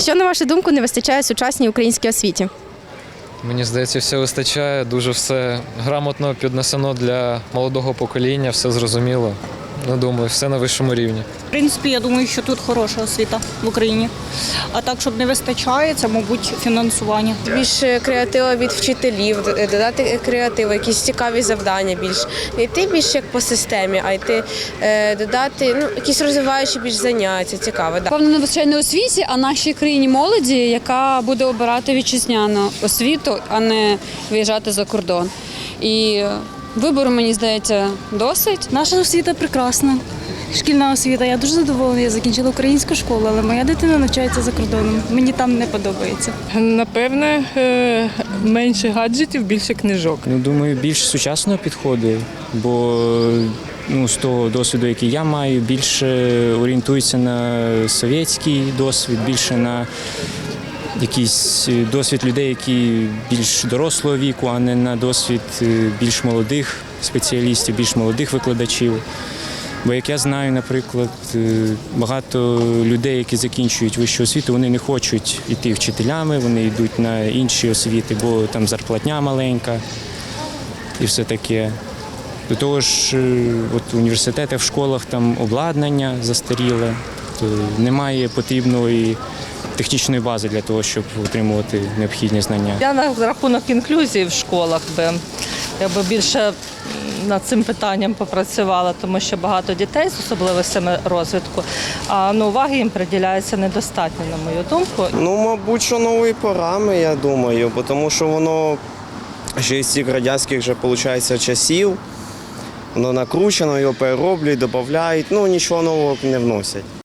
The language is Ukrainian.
Що, на вашу думку, не вистачає сучасній українській освіті? Мені здається, все вистачає, дуже все грамотно піднесено для молодого покоління, все зрозуміло. Ну, думаю, все на вищому рівні. В принципі, я думаю, що тут хороша освіта в Україні. А так, щоб не вистачає, це, мабуть, фінансування. більше креативу від вчителів, додати креативу, якісь цікаві завдання більш. Не йти більше як по системі, а йти е, додати ну, якісь розвиваючі більш заняття, цікаве. Да. Певно, не вистачає не освіті, а нашій країні молоді, яка буде обирати вітчизняну освіту, а не виїжджати за кордон. І вибору, мені здається, досить. Наша освіта прекрасна. Шкільна освіта. Я дуже задоволена. Я закінчила українську школу, але моя дитина навчається за кордоном. Мені там не подобається. Напевне, е, менше гаджетів, більше книжок. Ну, думаю, більш сучасного підходу, бо ну, з того досвіду, який я маю, більше орієнтується на совєтський досвід, більше на якийсь досвід людей, які більш дорослого віку, а не на досвід е, більш молодих спеціалістів, більш молодих викладачів. Бо як я знаю, наприклад, е, багато людей, які закінчують вищу освіту, вони не хочуть йти вчителями, вони йдуть на інші освіти, бо там зарплатня маленька і все таке. До того ж, е, от в університетах, в школах там обладнання застаріле, немає потрібної технічної бази для того, щоб отримувати необхідні знання. Я на рахунок інклюзії в школах би я би більше над цим питанням попрацювала, тому що багато дітей з особливостями розвитку, а ну, уваги їм приділяється недостатньо, на мою думку. Ну, мабуть, що нової програми, я думаю, бо тому що воно ще з цих радянських вже, виходить, часів. Воно накручено, його перероблюють, додають, ну нічого нового не вносять.